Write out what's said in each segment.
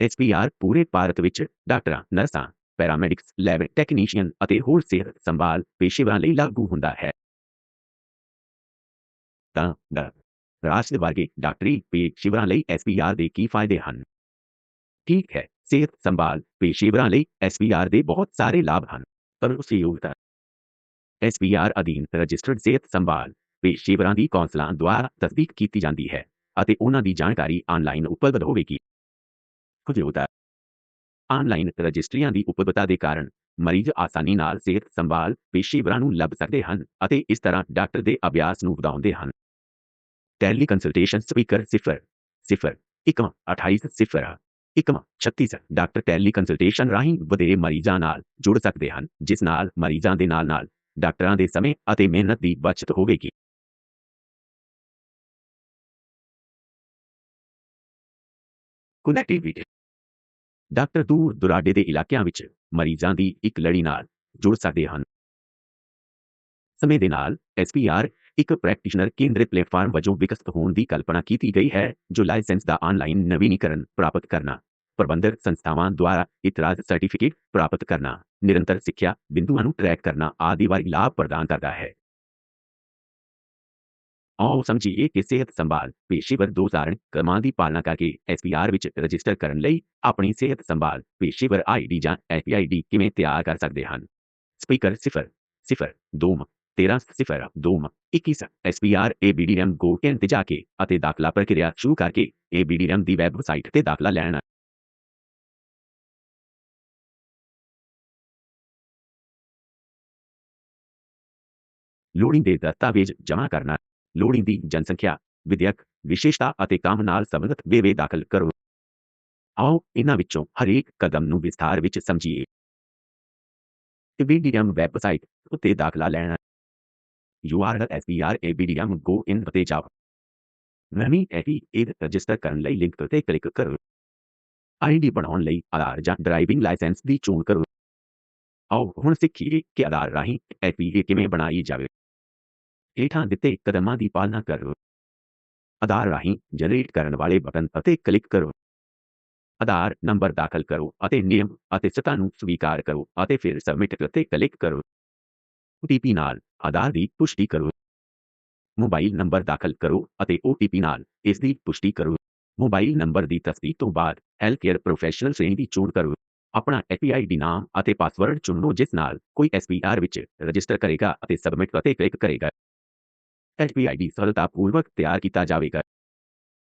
ਐਸਪੀਆਰ ਪੂਰੇ ਭਾਰਤ ਵਿੱਚ ਡਾਕਟਰਾਂ, ਨਰਸਾਂ, ਪੈਰਾਮੈਡਿਕਸ, ਲੈਬ ਟੈਕਨੀਸ਼ੀਅਨ ਅਤੇ ਹੋਰ ਸਿਹਤ ਸੰਭਾਲ ਪੇਸ਼ੇਵਰਾਂ ਲਈ ਲਾਗੂ ਹੁੰਦਾ ਹੈ। ਤਾਂ, ਡਾ। ਰਾਜ ਵਰਗੇ ਡਾਕਟਰੀ ਪੇਸ਼ੇਵਰਾਂ ਲਈ ਐਸਪੀਆਰ ਦੇ ਕੀ ਫਾਇਦੇ ਹਨ? ਠੀਕ ਹੈ, ਸਿਹਤ ਸੰਭਾਲ ਪੇਸ਼ੇਵਰਾਂ ਲਈ ਐਸਪੀਆਰ ਦੇ ਬਹੁਤ ਸਾਰੇ ਲਾਭ ਹਨ, ਪਰ ਉਸ ਯੋਗਤਾ ਐਸਪੀਆਰ ਅਧੀਨ ਰਜਿਸਟਰਡ ਸਿਹਤ ਸੰਭਾਲ ਪੇਸ਼ੇਵਰਾਂ ਦੀ ਕੌਂਸਲਾਂ ਦੁਆਰਾ ਤਸਦੀਕ ਕੀਤੀ ਜਾਂਦੀ ਹੈ ਅਤੇ ਉਹਨਾਂ ਦੀ ਜਾਣਕਾਰੀ ਆਨਲਾਈਨ ਉਪਲਬਧ ਹੋਵੇਗੀ। ਕੁਝ ਆਨਲਾਈਨ ਰਜਿਸਟਰੀਆਂ ਦੀ ਉਪਲਬਧਤਾ ਦੇ ਕਾਰਨ ਮਰੀਜ਼ ਆਸਾਨੀ ਨਾਲ ਸਿਹਤ ਸੰਭਾਲ, ਪੇਸ਼ੇਵਰਾਂ ਨੂੰ ਲੱਭ ਸਕਦੇ ਹਨ ਅਤੇ ਇਸ ਤਰ੍ਹਾਂ ਡਾਕਟਰ ਦੇ ਅਭਿਆਸ ਨੂੰ ਵਧਾਉਂਦੇ ਹਨ। Tally consultation speaker 0 0 1 28 0 1 36 doctor Tally consultation ਰਾਹੀਂ ਵਧੇਰੇ ਮਰੀਜ਼ਾਂ ਨਾਲ ਜੁੜ ਸਕਦੇ ਹਨ, ਜਿਸ ਨਾਲ ਮਰੀਜ਼ਾਂ ਦੇ ਨਾਲ ਨਾਲ ਡਾਕਟਰਾਂ ਦੇ ਸਮੇਂ ਅਤੇ ਮਿਹਨਤ ਦੀ ਬਚਤ ਹੋਵੇਗੀ। ਕਨੈਕਟੀਵਿਟੀ ਡਾਕਟਰ ਦੂਰ ਦੁਰਾਡੇ ਦੇ ਇਲਾਕਿਆਂ ਵਿੱਚ ਮਰੀਜ਼ਾਂ ਦੀ ਇੱਕ ਲੜੀ ਨਾਲ ਜੁੜ ਸਕਦੇ ਹਨ। ਸਮੇਂ ਦੇ ਨਾਲ ਐਸਪੀਆਰ ਇੱਕ ਪ੍ਰੈਕਟੀਸ਼ਨਰ ਕੇਂਦਰਿਤ ਪਲੇਟਫਾਰਮ ਵਜੋਂ ਵਿਕਸਿਤ ਹੋਣ ਦੀ ਕਲਪਨਾ ਕੀਤੀ ਗਈ ਹੈ, ਜੋ ਲਾਇਸੈਂਸ ਦਾ ਆਨਲਾਈਨ ਨਵੀਨੀਕਰਨ ਪ੍ਰਾਪਤ ਕਰਨਾ, ਪ੍ਰਬੰਧਕ ਸੰਸਥਾਵਾਂ ਦੁਆਰਾ ਇਤਰਾਜ਼ ਸਰਟੀਫਿਕੇਟ ਪ੍ਰਾਪਤ ਕਰਨਾ, ਨਿਰੰਤਰ ਸਿੱਖਿਆ ਬਿੰਦੂਆਂ ਨੂੰ ਟਰੈਕ ਕਰਨਾ ਆਦਿ ਵਰਗੇ ਲਾਭ ਪ੍ਰਦਾਨ ਕਰਦਾ ਹੈ। ਆਓ ਸਮਝੀਏ ਕਿ ਸਿਹਤ ਸੰਭਾਲ, ਪੇਸ਼ੇਵਰ ਦੋ ਸਾਰਣ ਕਦਮਾਂ ਦੀ ਪਾਲਣਾ ਕਰਕੇ ਐਸਪੀਆਰ ਵਿੱਚ ਰਜਿਸਟਰ ਕਰਨ ਲਈ ਆਪਣੀ ਸਿਹਤ ਸੰਭਾਲ, ਪੇਸ਼ੇਵਰ ਆਈਡੀ ਜਾਂ ਐਪੀਆਈਡੀ ਕਿਵੇਂ ਤਿਆਰ ਕਰ ਸਕਦੇ ਹਨ? ਸਪੀਕਰ 0 0 2 13 0 2 21 ਐਸਪੀਆਰ ਏਬੀਡੀਐਮ ਗੋ ਕੈਨ ਜਾ ਕੇ ਅਤੇ ਦਾਖਲਾ ਪ੍ਰਕਿਰਿਆ ਸ਼ੁਰੂ ਕਰਕੇ ਏਬੀਡੀਐਮ ਦੀ ਵੈਬਸਾਈਟ ਤੇ ਦਾਖਲਾ ਲੈਣਾ ਲੋੜੀਂਦੇ ਦਸਤਾਵੇਜ਼ ਜਮ੍ਹਾਂ ਕਰਨਾ ਲੋੜੀਂਦੀ ਜਨਸੰਖਿਆ, ਵਿਦਿਅਕ ਵਿਸ਼ੇਸ਼ਤਾ ਅਤੇ ਕੰਮ ਨਾਲ ਸੰਬੰਧਿਤ ਵੇਰਵੇ ਦਾਖਲ ਕਰੋ। ਆਓ ਇਹਨਾਂ ਵਿੱਚੋਂ ਹਰੇਕ ਕਦਮ ਨੂੰ ਵਿਸਥਾਰ ਵਿੱਚ ਸਮਝੀਏ। ABDM ਵੈਬਸਾਈਟ ਉੱਤੇ ਦਾਖਲਾ ਲੈਣਾ। URL SPRABDM ਤੇ ਜਾਓ। ਨਵੀਂ ਐਪੀ ਇਹ ਰਜਿਸਟਰ ਕਰਨ ਲਈ ਲਿੰਕ ਤੇ ਕਲਿੱਕ ਕਰੋ। ਆਈਡੀ ਬਣਾਉਣ ਲਈ ਆਧਾਰ ਜਾਂ ਡਰਾਈਵਿੰਗ ਲਾਇਸੈਂਸ ਦੀ ਚੋਣ ਕਰੋ। ਆਓ ਹੁਣ ਸਿੱਖੀਏ ਕਿ ਆਧਾਰ ਰਾਹੀਂ ਐਪੀ ਕਿਵੇਂ ਬਣਾਈ ਜਾਵੇ। ਹੇਠਾਂ ਦਿੱਤੇ ਕਦਮਾਂ ਦੀ ਪਾਲਣਾ ਕਰੋ। ਆਧਾਰ ਰਾਹੀਂ ਜਨਰੇਟ ਕਰਨ ਵਾਲੇ ਬਟਨ ਅਤੇ ਕਲਿੱਕ ਕਰੋ। ਆਧਾਰ ਨੰਬਰ ਦਾਖਲ ਕਰੋ ਅਤੇ ਨਿਯਮ ਅਤੇ ਸਤਾ ਨੂੰ ਸਵੀਕਾਰ ਕਰੋ ਅਤੇ ਫਿਰ ਸਬਮਿਟ ਤੇ ਕਲਿੱਕ ਕਰੋ। OTP ਨਾਲ ਆਧਾਰ ਦੀ ਪੁਸ਼ਟੀ ਕਰੋ। ਮੋਬਾਈਲ ਨੰਬਰ ਦਾਖਲ ਕਰੋ ਅਤੇ OTP ਨਾਲ ਇਸ ਦੀ ਪੁਸ਼ਟੀ ਕਰੋ। ਮੋਬਾਈਲ ਨੰਬਰ ਦੀ ਤਸਦੀਕ ਤੋਂ ਬਾਅਦ ਹੈਲਥ ਕੇਅਰ ਪ੍ਰੋਫੈਸ਼ਨਲ ਸ਼੍ਰੇਣੀ ਦੀ ਚੋਣ ਕਰੋ। ਆਪਣਾ API ਨਾਮ ਅਤੇ ਪਾਸਵਰਡ ਚੁਣੋ ਜਿਸ ਨਾਲ ਕੋਈ SPR ਵਿੱਚ ਰਜਿਸਟਰ ਕਰੇਗਾ ਅਤੇ ਸਬਮਿਟ ਅਤੇ ਕਲਿੱਕ ਕਰੇਗਾ। HPID ਸਫਲਤਾਪੂਰਵਕ ਤਿਆਰ ਕੀਤਾ ਜਾਵੇਗਾ।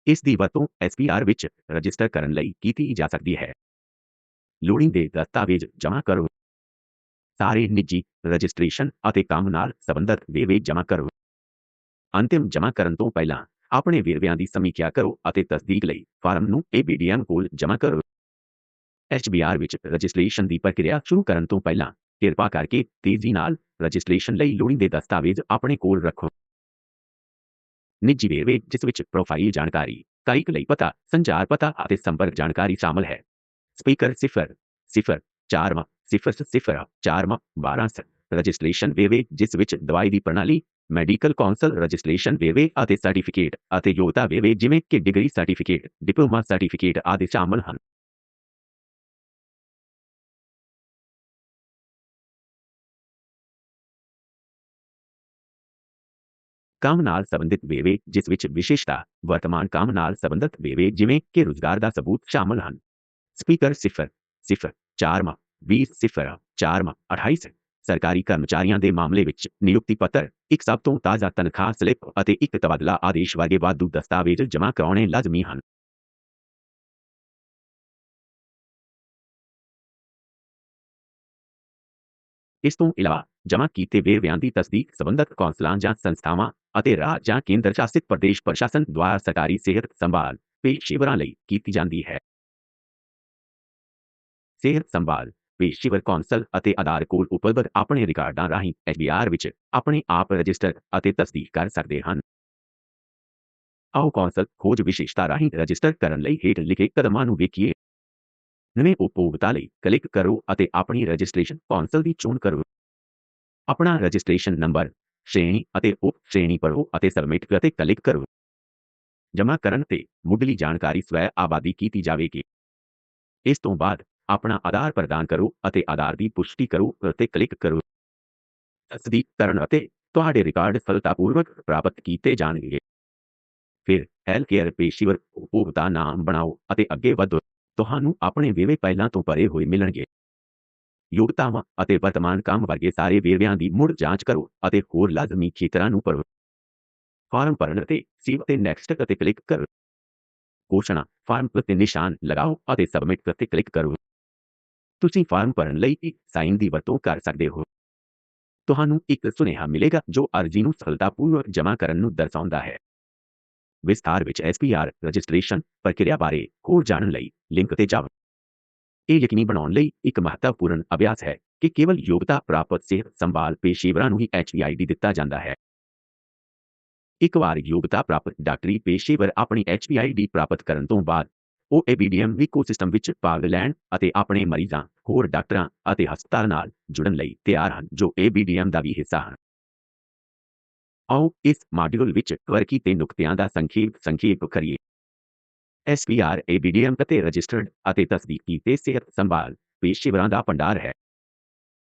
ਇਸ ਦੀ ਵਰਤੋਂ SPR ਵਿੱਚ ਰਜਿਸਟਰ ਕਰਨ ਲਈ ਕੀਤੀ ਜਾ ਸਕਦੀ ਹੈ। ਲੋੜੀਂਦੇ ਦਸਤਾਵੇਜ਼ ਜਮ੍ਹਾਂ ਕਰੋ। ਸਾਰੇ ਨਿੱਜੀ ਰਜਿਸਟ੍ਰੇਸ਼ਨ ਅਤੇ ਕੰਮ ਨਾਲ ਸੰਬੰਧਿਤ ਵੇਰਵੇ ਜਮ੍ਹਾਂ ਕਰੋ। ਅੰਤਿਮ ਜਮ੍ਹਾਂ ਕਰਨ ਤੋਂ ਪਹਿਲਾਂ ਆਪਣੇ ਵੇਰਵਿਆਂ ਦੀ ਸਮੀਖਿਆ ਕਰੋ ਅਤੇ ਤਸਦੀਕ ਲਈ ਫਾਰਮ ਨੂੰ ABDM ਕੋਲ ਜਮ੍ਹਾਂ ਕਰੋ। HBR ਵਿੱਚ ਰਜਿਸਟ੍ਰੇਸ਼ਨ ਦੀ ਪ੍ਰਕਿਰਿਆ ਸ਼ੁਰੂ ਕਰਨ ਤੋਂ ਪਹਿਲਾਂ ਕਿਰਪਾ ਕਰਕੇ ਤੇਜ਼ੀ ਨਾਲ ਰਜਿਸਟ੍ਰੇਸ਼ਨ ਲਈ ਲੋੜੀਂਦੇ ਦਸਤਾਵੇਜ਼ ਆਪਣੇ ਕੋਲ ਰੱਖੋ। ਨਿੱਜੀ ਵੇਰਵੇ ਜਿਸ ਵਿੱਚ ਪ੍ਰੋਫਾਈਲ ਜਾਣਕਾਰੀ ਕਾਇਕ ਲਈ ਪਤਾ, ਸੰਚਾਰ ਪਤਾ ਅਤੇ ਸੰਪਰਕ ਜਾਣਕਾਰੀ ਸ਼ਾਮਲ ਹੈ। ਸਪੀਕਰ 0 0 4 0 0 4 12 ਰਜਿਸਟ੍ਰੇਸ਼ਨ ਵੇਰਵੇ, ਜਿਸ ਵਿੱਚ ਦਵਾਈ ਦੀ ਪ੍ਰਣਾਲੀ, ਮੈਡੀਕਲ ਕਾਉਂਸਲ ਰਜਿਸਟ੍ਰੇਸ਼ਨ ਵੇਰਵੇ ਅਤੇ ਸਰਟੀਫਿਕੇਟ ਅਤੇ ਯੋਗਤਾ ਵੇਰਵੇ ਜਿਵੇਂ ਕਿ ਡਿਗਰੀ ਸਰਟੀਫਿਕੇਟ, ਡਿਪਲੋਮਾ ਸਰਟੀਫਿਕੇਟ ਆਦਿ ਸ਼ਾਮਲ ਹਨ। ਕੰਮ ਨਾਲ ਸੰਬੰਧਿਤ ਵੇਰਵੇ ਜਿਸ ਵਿੱਚ ਵਿਸ਼ੇਸ਼ਤਾ, ਵਰਤਮਾਨ ਕੰਮ ਨਾਲ ਸੰਬੰਧਿਤ ਵੇਰਵੇ ਜਿਵੇਂ ਕਿ ਰੁਜ਼ਗਾਰ ਦਾ ਸਬੂਤ ਸ਼ਾਮਲ ਹਨ। ਸਪੀਕਰ 0 0 4 20 0 4 28 ਸਰਕਾਰੀ ਕਰਮਚਾਰੀਆਂ ਦੇ ਮਾਮਲੇ ਵਿੱਚ ਨਿਯੁਕਤੀ ਪੱਤਰ, ਇੱਕ ਸਭ ਤੋਂ ਤਾਜ਼ਾ ਤਨਖਾਹ ਸਲਿੱਪ ਅਤੇ ਇੱਕ ਤਬਾਦਲਾ ਆਦੇਸ਼ ਵਰਗੇ ਵਾਧੂ ਦਸਤਾਵੇਜ਼ ਜਮ੍ਹਾਂ ਕਰਾਉਣੇ ਲਾਜ਼ਮੀ ਹਨ। ਇਸ ਤੋਂ ਇਲਾਵਾ ਜਮ੍ਹਾਂ ਕੀਤੇ ਵੇਰਵਿਆਂ ਦੀ ਤਸਦੀਕ ਸੰਬੰਧਤ ਕੌਂਸਲਾਂ ਜਾਂ ਸੰਸਥਾਵਾਂ ਅਤੇ ਰਾਜ ਜਾਂ ਕੇਂਦਰ ਸ਼ਾਸਿਤ ਪ੍ਰਦੇਸ਼ ਪ੍ਰਸ਼ਾਸਨ ਦੁਆਰਾ ਸਰਕਾਰੀ ਸਿਹਤ ਸੰਭਾਲ ਪੇਸ਼ੇਵਰਾਂ ਲਈ ਕੀਤੀ ਜਾਂਦੀ ਹੈ। ਸਿਹਤ ਸੰਭਾਲ ਪੇਸ਼ੇਵਰ ਕੌਂਸਲ ਅਤੇ ਆਧਾਰ ਕੋਲ ਉਪਲਬਧ ਆਪਣੇ ਰਿਕਾਰਡਾਂ ਰਾਹੀਂ ਐਚਬੀਆਰ ਵਿੱਚ ਆਪਣੇ ਆਪ ਰਜਿਸਟਰ ਅਤੇ ਤਸਦੀਕ ਕਰ ਸਕਦੇ ਹਨ। ਆਓ ਕੌਂਸਲ ਖੋਜ ਵਿਸ਼ੇਸ਼ਤਾ ਰਾਹੀਂ ਰਜਿਸਟਰ ਕਰਨ ਲਈ ਹੇਠ ਲਿਖੇ ਕਦਮਾਂ ਨੂੰ ਵੇਖੀਏ। ਨਵੇਂ ਉਪਭੋਗਤਾ ਲਈ ਕਲਿੱਕ ਕਰੋ ਅਤੇ ਆਪਣੀ ਰਜਿਸਟ੍ਰੇਸ਼ਨ ਕੌਂਸਲ ਦੀ ਚੋਣ ਕਰੋ। ਆਪਣਾ ਰਜਿਸਟ੍ਰੇਸ਼ਨ ਨੰਬਰ, ਸ਼੍ਰੇਣੀ ਅਤੇ ਉਪ ਸ਼੍ਰੇਣੀ ਭਰੋ ਅਤੇ ਸਬਮਿਟ ਅਤੇ ਕਲਿੱਕ ਕਰੋ। ਜਮ੍ਹਾਂ ਕਰਨ ਤੇ ਮੁੱਢਲੀ ਜਾਣਕਾਰੀ ਸਵੈ ਆਬਾਦੀ ਕੀਤੀ ਜਾਵੇਗੀ। ਇਸ ਤੋਂ ਬਾਅਦ ਆਪਣਾ ਆਧਾਰ ਪ੍ਰਦਾਨ ਕਰੋ ਅਤੇ ਆਧਾਰ ਦੀ ਪੁਸ਼ਟੀ ਕਰੋ ਅਤੇ ਕਲਿੱਕ ਕਰੋ। ਤਸਦੀਕ ਕਰਨ ਅਤੇ ਤੁਹਾਡੇ ਰਿਕਾਰਡ ਸਫਲਤਾਪੂਰਵਕ ਪ੍ਰਾਪਤ ਕੀਤੇ ਜਾਣਗੇ। ਫਿਰ ਹੈਲਥ ਕੇਅਰ ਪੇਸ਼ੇਵਰ ਉਪਭੋਗਤਾ ਨਾਮ ਬਣਾਓ ਅਤੇ ਅੱਗੇ ਵਧੋ। ਤੁਹਾਨੂੰ ਆਪਣੇ ਵੇਰਵੇ ਪਹਿਲਾਂ ਤੋਂ ਭਰੇ ਹੋਏ ਮਿਲਣਗੇ। ਯੋਗਤਾਵਾਂ ਅਤੇ ਵਰਤਮਾਨ ਕੰਮ ਵਰਗੇ ਸਾਰੇ ਵੇਰਵਿਆਂ ਦੀ ਮੁੜ ਜਾਂਚ ਕਰੋ ਅਤੇ ਹੋਰ ਲਾਜ਼ਮੀ ਖੇਤਰਾਂ ਨੂੰ ਭਰੋ। ਫਾਰਮ ਭਰਨ ਅਤੇ ਸੇਵ ਤੇ ਨੈਕਸਟ ਅਤੇ ਕਲਿੱਕ ਕਰੋ। ਘੋਸ਼ਣਾ, ਫਾਰਮ ਉੱਤੇ ਨਿਸ਼ਾਨ ਲਗਾਓ ਅਤੇ ਸਬਮਿਟ ਤੇ ਕਲਿੱਕ ਕਰੋ। ਤੁਸੀਂ ਫਾਰਮ ਭਰਨ ਲਈ ਇੱਕ ਸਾਈਨ ਦੀ ਵਰਤੋਂ ਕਰ ਸਕਦੇ ਹੋ। ਤੁਹਾਨੂੰ ਇੱਕ ਸੁਨੇਹਾ ਮਿਲੇਗਾ ਜੋ ਅਰਜ਼ੀ ਨੂੰ ਸਫਲਤਾਪੂਰਵਕ ਜਮ੍ਹਾਂ ਕਰਨ ਨੂੰ ਦਰਸਾਉਂਦਾ ਹੈ। ਵਿਸਥਾਰ ਵਿੱਚ SPR ਰਜਿਸਟ੍ਰੇਸ਼ਨ ਪ੍ਰਕਿਰਿਆ ਬਾਰੇ ਹੋਰ ਜਾਣਨ ਲਈ ਲਿੰਕ ਤੇ ਜਾਓ। ਇਹ ਯਕੀਨੀ ਬਣਾਉਣ ਲਈ ਇੱਕ ਮਹੱਤਵਪੂਰਨ ਅਭਿਆਸ ਹੈ ਕਿ ਕੇਵਲ ਯੋਗਤਾ ਪ੍ਰਾਪਤ ਸਿਹਤ ਸੰਭਾਲ ਪੇਸ਼ੇਵਰਾਂ ਨੂੰ ਹੀ HPID ਦਿੱਤਾ ਜਾਂਦਾ ਹੈ। ਇੱਕ ਵਾਰ ਯੋਗਤਾ ਪ੍ਰਾਪਤ ਡਾਕਟਰੀ ਪੇਸ਼ੇਵਰ ਆਪਣੀ HPID ਪ੍ਰਾਪਤ ਕਰਨ ਤੋਂ ਬਾਅਦ, ਉਹ ABDM ਇਕੋਸਿਸਟਮ ਵਿੱਚ ਭਾਗ ਲੈਣ ਅਤੇ ਆਪਣੇ ਮਰੀਜ਼ਾਂ, ਹੋਰ ਡਾਕਟਰਾਂ ਅਤੇ ਹਸਪਤਾਲ ਨਾਲ ਜੁੜਨ ਲਈ ਤਿਆਰ ਹਨ ਜੋ ABDM ਦਾ ਵੀ ਹਿੱਸਾ ਹਨ। ਆਓ ਇਸ ਮਾਡਿਊਲ ਵਿੱਚ ਵਰਕੀ ਕੀਤੇ ਨੁਕਤਿਆਂ ਦਾ ਸੰਖੇਪ ਸੰਖੇਪ ਕਰੀਏ। SPR ABDM ਅਤੇ ਰਜਿਸਟਰਡ ਅਤੇ ਤਸਦੀਕ ਕੀਤੇ ਸਿਹਤ ਸੰਭਾਲ ਪੇਸ਼ੇਵਰਾਂ ਦਾ ਭੰਡਾਰ ਹੈ।